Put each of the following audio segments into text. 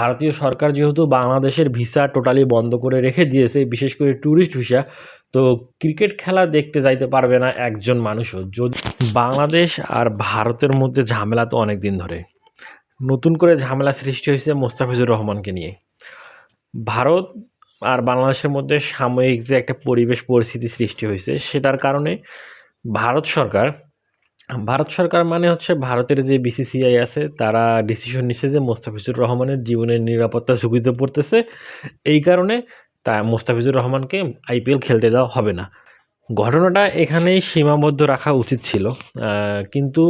ভারতীয় সরকার যেহেতু বাংলাদেশের ভিসা টোটালি বন্ধ করে রেখে দিয়েছে, বিশেষ করে ট্যুরিস্ট ভিসা, তো ক্রিকেট খেলা দেখতে যাইতে পারবে না একজন মানুষও। যদি বাংলাদেশ আর ভারতের মধ্যে ঝামেলা তো অনেক দিন ধরে। নতুন করে ঝামেলা সৃষ্টি হয়েছে মোস্তাফিজুর রহমানকে নিয়ে। ভারত আর বাংলাদেশের মধ্যে সাময়িক যে একটা পরিবেশ পরিস্থিতি সৃষ্টি হয়েছে, সেটার কারণে ভারত সরকার ভারত সরকার মানে হচ্ছে ভারতের যে বিসিসিআই আছে, তারা ডিসিশন নিচ্ছে যে মোস্তাফিজুর রহমানের জীবনের নিরাপত্তা ঝুঁকিতে পড়তেছে। এই কারণে তা মোস্তাফিজুর রহমানকে আইপিএল খেলতে দেওয়া হবে না। ঘটনাটা এখানেই সীমাবদ্ধ রাখা উচিত ছিল। কিন্তু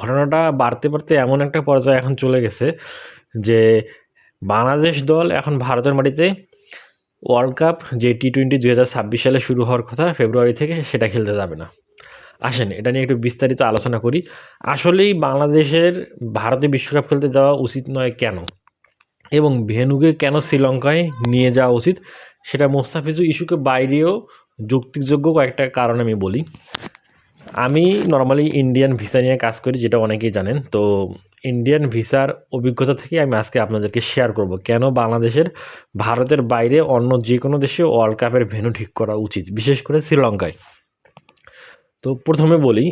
ঘটনাটা বাড়তে বাড়তে এমন একটা পর্যায়ে এখন চলে গেছে যে বাংলাদেশ দল এখন ভারতের মাটিতে ওয়ার্ল্ড কাপ যে টি টোয়েন্টি দু হাজার ছাব্বিশ সালে শুরু হওয়ার কথা, ফেব্রুয়ারি থেকে সেটা খেলতে যাবে না। আসেন। এটা নিয়ে একটু বিস্তারিত আলোচনা করি। আসলেই বাংলাদেশের ভারতে বিশ্বকাপ খেলতে যাওয়া উচিত নয় কেন? এবং ভেনুকে কেন শ্রীলঙ্কায় নিয়ে যাওয়া উচিত? সেটা মোস্তাফিজু ইস্যুকে বাইরেও যুক্তিযোগ্য কয়েকটা কারণ আমি বলি। আমি নর্মালি ইন্ডিয়ান ভিসা নিয়ে কাজ করি, যেটা অনেকেই জানেন। তো ইন্ডিয়ান ভিসার অভিজ্ঞতা থেকে আমি আজকে আপনাদেরকে শেয়ার করব। কেন বাংলাদেশের ভারতের বাইরে অন্য যে কোনো দেশে ওয়ার্ল্ড কাপের ভেন্যু ঠিক করা উচিত? বিশেষ করে শ্রীলঙ্কায়। তো প্রথমে বলি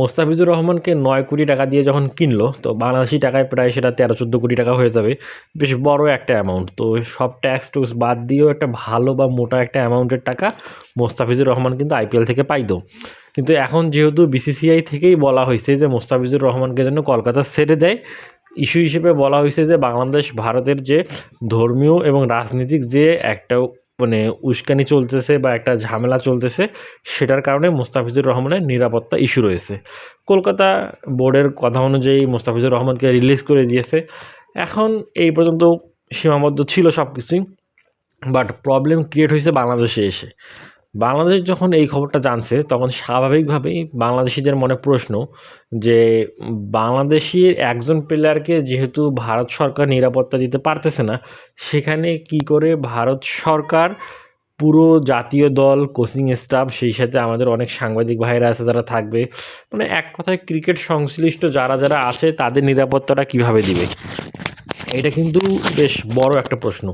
মোস্তাফিজুর রহমানকে নয় কোটি টাকা দিয়ে যখন কিনলো, তো বাংলাদেশি টাকায় প্রায় সেটা তেরো চোদ্দ কোটি টাকা হয়ে যাবে। বেশ বড় একটা অ্যামাউন্ট তো সব ট্যাক্স টুক্স বাদ দিয়েও একটা ভালো বা মোটা একটা অ্যামাউন্টের টাকা মোস্তাফিজুর রহমান কিন্তু আইপিএল থেকে পাইতো। কিন্তু এখন যেহেতু বিসিসিআই থেকেই বলা হয়েছে যে মোস্তাফিজুর রহমানকে যেন কলকাতা ছেড়ে দেয় ইস্যু হিসেবে বলা হয়েছে যে বাংলাদেশ ভারতের যে ধর্মীয় এবং রাজনীতিক যে একটা মানে উস্কানি চলতেছে বা একটা ঝামেলা চলতেছে, সেটার কারণে মুস্তাফিজুর রহমানের নিরাপত্তা ইস্যু রয়েছে। কলকাতা বোর্ডের কথা অনুযায়ী মুস্তাফিজুর রহমানকে রিলিজ করে দিয়েছে। এখন এই পর্যন্ত সীমাবদ্ধ ছিল সব কিছুই বাট প্রবলেম ক্রিয়েট হয়েছে বাংলাদেশে এসে। বাংলাদেশ যখন এই খবরটা জানছে, তখন স্বাভাবিকভাবেই বাংলাদেশিদের মনে প্রশ্ন যে, বাংলাদেশের একজন প্লেয়ারকে যেহেতু ভারত সরকার নিরাপত্তা দিতে পারতেছে না, সেখানে কি করে ভারত সরকার পুরো জাতীয় দল কোচিং স্টাফ সেই সাথে আমাদের অনেক সাংবাদিক ভাইরা আছে যারা থাকবে মানে এক কথায় ক্রিকেট সংশ্লিষ্ট যারা যারা আছে, তাদের নিরাপত্তাটা কীভাবে দিবে? এটা কিন্তু বেশ বড় একটা প্রশ্ন।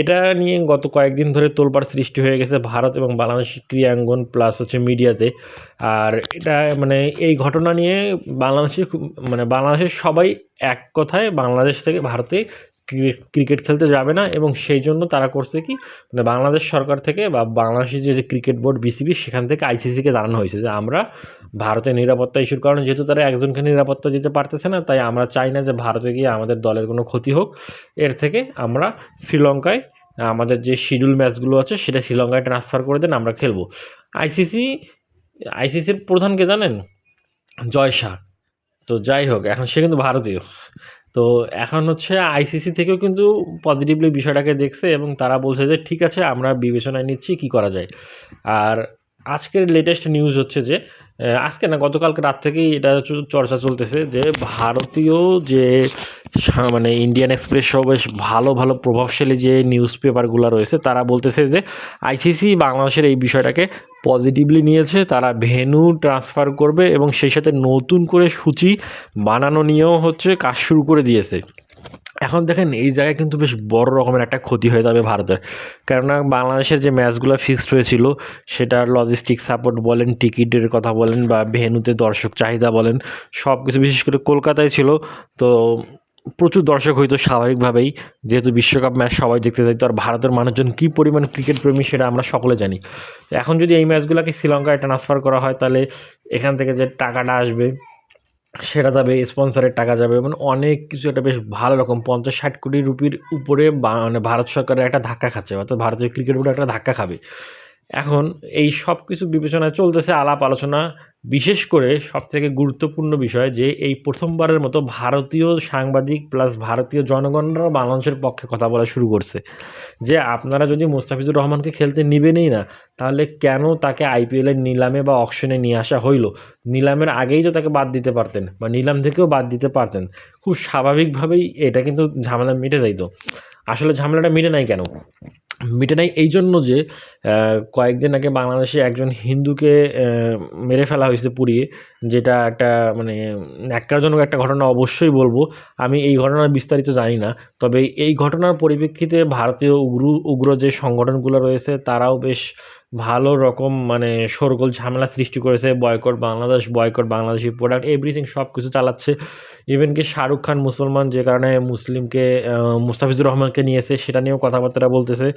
এটা নিয়ে গত কয়েকদিন ধরে তোলপাড় সৃষ্টি হয়ে গেছে ভারত এবং বাংলাদেশ ক্রিয়াঙ্গন প্লাস হচ্ছে মিডিয়াতে আর এটা মানে এই ঘটনা নিয়ে বাংলাদেশের মানে বাংলাদেশের সবাই এক কথায় বাংলাদেশ থেকে ভারতে ক্রিকেট খেলতে যাবে না এবং সেই জন্য তারা করছে কি মানে বাংলাদেশ সরকার থেকে বা বাংলাদেশের যে ক্রিকেট বোর্ড বিসিবি সেখান থেকে আইসিসিকে জানানো হয়েছে যে, আমরা ভারতের নিরাপত্তা ইস্যুর কারণে যেহেতু তারা একজনকে নিরাপত্তা দিতে পারতেছে না, তাই আমরা চাই না যে ভারতে গিয়ে আমাদের দলের কোনো ক্ষতি হোক। এর থেকে আমরা শ্রীলঙ্কায়, আমাদের যে শিডিউল ম্যাচগুলো আছে সেটা শ্রীলঙ্কায় ট্রান্সফার করে দেন, আমরা খেলব। আইসিসি, আইসিসির প্রধানকে জানেন? জয় শাহ। তো যাই হোক, এখন সে কিন্তু ভারতীয়। তো এখন হচ্ছে আইসিসি থেকেও কিন্তু পজিটিভলি বিষয়টাকে দেখছে এবং তারা বলছে যে, ঠিক আছে, আমরা বিবেচনায় নিচ্ছি কি করা যায়। আর আজকের লেটেস্ট নিউজ হচ্ছে যে আজকে না, গতকালকে রাত থেকেই এটা চর্চা চলতেছে যে ভারতীয় যে মানে ইন্ডিয়ান এক্সপ্রেস সহ বেশ ভালো ভালো প্রভাবশালী যে নিউজ পেপারগুলো রয়েছে, তারা বলতেছে যে আইসিসি বাংলাদেশের এই বিষয়টাকে পজিটিভলি নিয়েছে, তারা ভেনু ট্রান্সফার করবে এবং সেই সাথে নতুন করে সূচি বানানো নিয়েও হচ্ছে কাজ শুরু করে দিয়েছে। এখন দেখেন এই জায়গায় কিন্তু বেশ বড় রকমের একটা ক্ষতি হয়ে যাবে ভারতের। কেননা বাংলাদেশের যে ম্যাচগুলো ফিক্সড হয়েছিল, সেটার লজিস্টিক সাপোর্ট বলেন, টিকিটের কথা বলেন বা ভেনুতে দর্শক চাহিদা বলেন সব কিছু বিশেষ করে কলকাতায় ছিল। তো প্রচুর দর্শক হইতো স্বাভাবিকভাবেই, যেহেতু বিশ্বকাপ ম্যাচ সবাই দেখতে চাইতো আর ভারতের মানুষজন কী পরিমাণ ক্রিকেট প্রেমী সেটা আমরা সকলে জানি। এখন যদি এই ম্যাচগুলোকে শ্রীলঙ্কায় ট্রান্সফার করা হয়, তাহলে এখান থেকে যে টাকাটা আসবে সেটা যাবে স্পন্সরের টাকা যাবে মানে অনেক কিছু একটা বেশ ভালো রকম পঞ্চাশ ষাট কোটি রুপির উপরে মানে ভারত সরকারের একটা ধাক্কা খাচ্ছে। অর্থাৎ ভারতীয় ক্রিকেট বোর্ড একটা ধাক্কা খাবে। এখন এই সব কিছু বিবেচনায় চলতেছে আলাপ আলোচনা, বিশেষ করে সবথেকে গুরুত্বপূর্ণ বিষয় যে এই প্রথমবারের মতো ভারতীয় সাংবাদিক প্লাস ভারতীয় জনগণরা বাংলাদেশের পক্ষে কথা বলা শুরু করছে। যে আপনারা যদি মোস্তাফিজুর রহমানকে খেলতে নিবেনই না, তাহলে কেন তাকে আইপিএলের নিলামে বা অকশনে নিয়ে আসা হইল? নিলামের আগেই তো তাকে বাদ দিতে পারতেন বা নিলাম থেকেও বাদ দিতে পারতেন। খুব স্বাভাবিকভাবেই এটা কিন্তু ঝামেলা মিটে যাইতো। আসলে ঝামেলাটা মিটে নাই কেন? মিটে নাই এই জন্য যে কয়েকদিন আগে বাংলাদেশে একজন হিন্দুকে মেরে ফেলা হয়েছে পুড়িয়ে, যেটা একটা মানে ন্যাক্কারজনক একটা ঘটনা অবশ্যই বলব। আমি এই ঘটনার বিস্তারিত জানি না, তবে এই ঘটনার পরিপ্রেক্ষিতে ভারতীয় উগ্র উগ্র যে সংগঠনগুলো রয়েছে, তারাও বেশ ভালো রকম মানে শোরগোল ঝামেলা সৃষ্টি করেছে boycott Bangladesh boycott Bangladeshi product everything সব কিছু চালাচ্ছে। ইভেন কি শাহরুখ খান মুসলমান, যে কারণে মুসলিমকে মুস্তাফিজুর রহমানকে নিয়েছে, সেটা নিয়েও কথাবার্তা বলতেছে।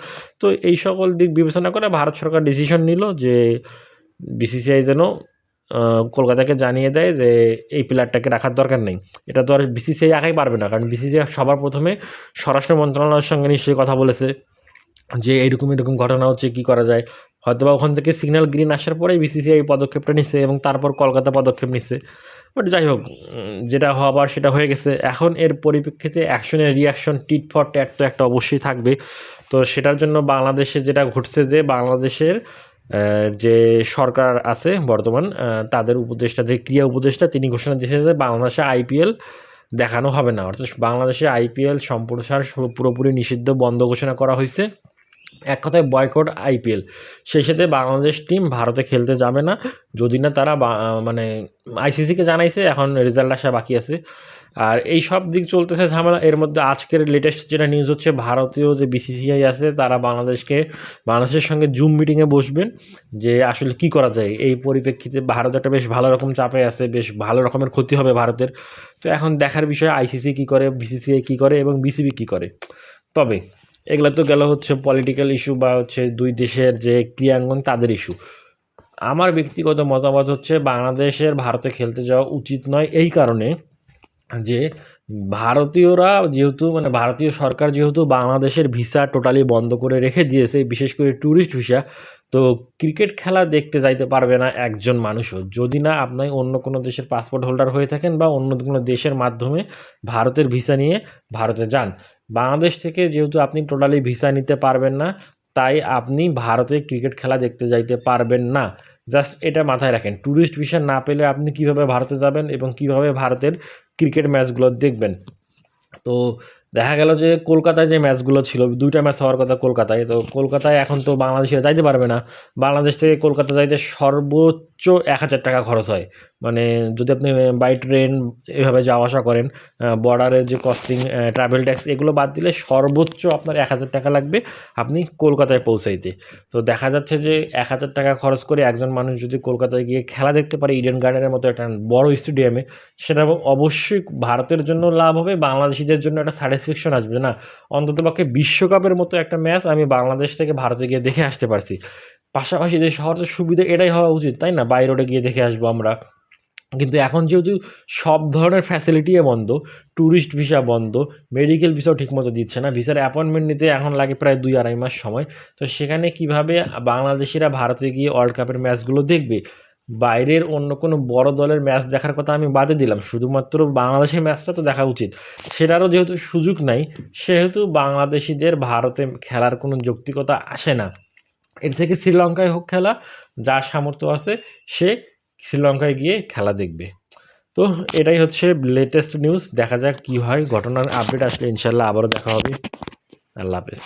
তো এই সকল দিক বিবেচনা করে ভারত সরকার ডিসিশন নিল যে বিসিসিআই যেন কলকাতাকে জানিয়ে দেয় যে এই প্লেয়ারটাকে রাখার দরকার নেই। এটা তো আর বিসিসিআই একাই পারবে না, কারণ বিসিসিআই সবার প্রথমে স্বরাষ্ট্র মন্ত্রণালয়ের সঙ্গে নিশ্চয়ই কথা বলেছে যে এরকম এরকম ঘটনা হচ্ছে, কী করা যায়? হয়তো বা ওখান থেকে সিগন্যাল গ্রিন আসার পরেই বিসিসিআই পদক্ষেপটা নিচ্ছে এবং তারপর কলকাতা পদক্ষেপ নিছে। বাট যাই হোক যেটা হওয়ার সেটা হয়ে গেছে। এখন এর পরিপ্রেক্ষিতে অ্যাকশনের রিয়াকশন টিট ফর ট্যাট তো একটা অবশ্যই থাকবে। তো সেটার জন্য বাংলাদেশে যেটা ঘটছে যে বাংলাদেশের যে সরকার আছে বর্তমান তাদের উপদেষ্টা, যে ক্রিয়া উপদেষ্টা, তিনি ঘোষণা দিয়েছেন যে বাংলাদেশে আইপিএল দেখানো হবে না। অর্থাৎ বাংলাদেশে আইপিএল সম্প্রসার পুরোপুরি নিষিদ্ধ বন্ধ ঘোষণা করা হয়েছে। এক কথায় বয়কট আইপিএল সেই সাথে বাংলাদেশ টিম ভারতে খেলতে যাবে না। যদি না তারা মানে আইসিসিকে জানাইছে, এখন রেজাল্ট আসা বাকি আছে। আর এই সব দিক চলতেছে ঝামেলা। এর মধ্যে আজকের লেটেস্ট যেটা নিউজ হচ্ছে, ভারতীয় যে বিসিসিআই আছে, তারা বাংলাদেশকে, বাংলাদেশের সঙ্গে জুম মিটিংয়ে বসবেন, যে আসলে কি করা যায়। এই পরিপ্রেক্ষিতে ভারত একটা বেশ ভালো রকম চাপে আছে, বেশ ভালো রকমের ক্ষতি হবে ভারতের। তো এখন দেখার বিষয় আইসিসি কী করে বিসিসিআই কী করে এবং বিসিবি কী করে। তবে এগুলো তো গেল হচ্ছে পলিটিক্যাল ইস্যু বা হচ্ছে দুই দেশের যে ক্রিয়াঙ্গন তাদের ইস্যু আমার ব্যক্তিগত মতামত হচ্ছে বাংলাদেশের ভারতে খেলতে যাওয়া উচিত নয় এই কারণে যে ভারতীয়রা যেহেতু মানে ভারতীয় সরকার যেহেতু বাংলাদেশের ভিসা টোটালি বন্ধ করে রেখে দিয়েছে, বিশেষ করে ট্যুরিস্ট ভিসা, তো ক্রিকেট খেলা দেখতে যাইতে পারবে না একজন মানুষও। যদি না আপনি অন্য কোনো দেশের পাসপোর্ট হোল্ডার হয়ে থাকেন বা অন্য কোনো দেশের মাধ্যমে ভারতের ভিসা নিয়ে ভারতে যান। বাংলাদেশ থেকে যেহেতু আপনি টোটালি ভিসা নিতে পারবেন না, তাই আপনি ভারতে ক্রিকেট খেলা দেখতে যাইতে পারবেন না। জাস্ট এটা মাথায় রাখেন। ট্যুরিস্ট ভিসা না পেলে আপনি কীভাবে ভারতে যাবেন এবং কীভাবে ভারতের ক্রিকেট ম্যাচগুলো দেখবেন? তো দেখা গেল যে কলকাতায় যে ম্যাচগুলো ছিল, দুইটা ম্যাচ হওয়ার কথা কলকাতায়। তো কলকাতায় এখন তো বাংলাদেশে যাইতে পারবে না। বাংলাদেশ থেকে কলকাতা যাইতে সর্বোচ্চ এক হাজার টাকা খরচ হয়। মানে যদি আপনি বাই ট্রেন এভাবে যাওয়া আসা করেন বর্ডারের যে কস্টিং ট্রাভেল ট্যাক্স এগুলো বাদ দিলে সর্বোচ্চ আপনার এক হাজার টাকা লাগবে আপনি কলকাতায় পৌঁছাইতে। তো দেখা যাচ্ছে যে এক হাজার টাকা খরচ করে একজন মানুষ যদি কলকাতায় গিয়ে খেলা দেখতে পারে ইডেন গার্ডেনের মতো একটা বড় স্টেডিয়ামে সেটা অবশ্যই ভারতের জন্য লাভ হবে, বাংলাদেশিদের জন্য একটা স্যাটিসফ্যাকশন আসবে। না, অন্ততপক্ষে বিশ্বকাপের মতো একটা ম্যাচ আমি বাংলাদেশ থেকে ভারতে গিয়ে দেখে আসতে পারছি। পাশাপাশি যে শহরের সুবিধা এটাই হওয়া উচিত, তাই না? বাই রোডে গিয়ে দেখে আসব আমরা। কিন্তু এখন যেহেতু সব ধরনের ফ্যাসিলিটি বন্ধ ট্যুরিস্ট ভিসা বন্ধ মেডিকেল ভিসাও ঠিকমতো দিচ্ছে না ভিসার অ্যাপয়েন্টমেন্ট নিতে এখন লাগে প্রায় দুই আড়াই মাস সময়। তো সেখানে কীভাবে বাংলাদেশিরা ভারতে গিয়ে ওয়ার্ল্ড কাপের ম্যাচগুলো দেখবে? বাইরের অন্য কোনো বড় দলের ম্যাচ দেখার কথা আমি বাদে দিলাম, শুধুমাত্র বাংলাদেশের ম্যাচটা তো দেখা উচিত। সেটারও যেহেতু সুযোগ নাই, সেহেতু বাংলাদেশিদের ভারতে খেলার কোনো যৌক্তিকতা আসে না। এর থেকে শ্রীলঙ্কায় হোক খেলা, যার সামর্থ্য আছে, সে শ্রীলঙ্কায় গিয়ে খেলা দেখবে। তো এটাই হচ্ছে লেটেস্ট নিউজ দেখা যাক কী হয়, ঘটনার আপডেট আসলে ইনশাল্লাহ আবারও দেখা হবে। আল্লাহ হাফেজ।